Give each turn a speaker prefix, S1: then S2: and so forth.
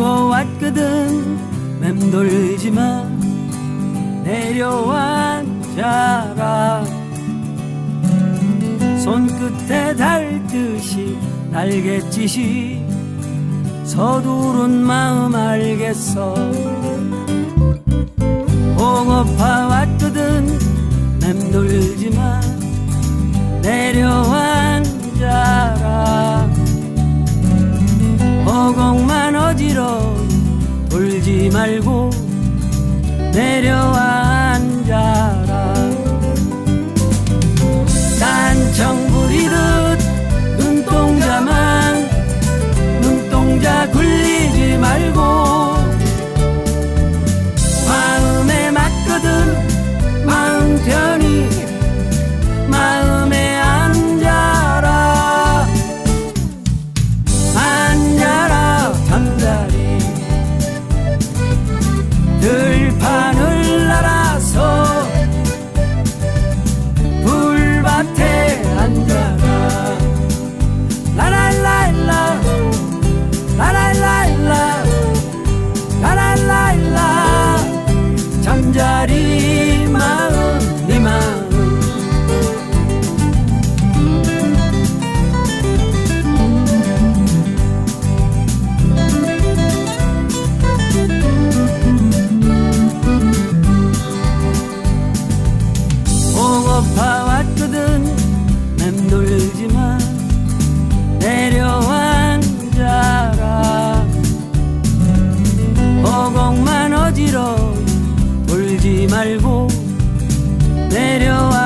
S1: 그리워왔거든. 맴돌지 마. 내려와 자라 그때 달듯이 날갯짓이 서두른 마음 알겠어. 봉업화와 뜨든 맴돌지마 내려앉아라. 허공만 어지러 울지 말고 내려와. Prepare. 말고 내려와.